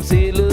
பாவங்கள்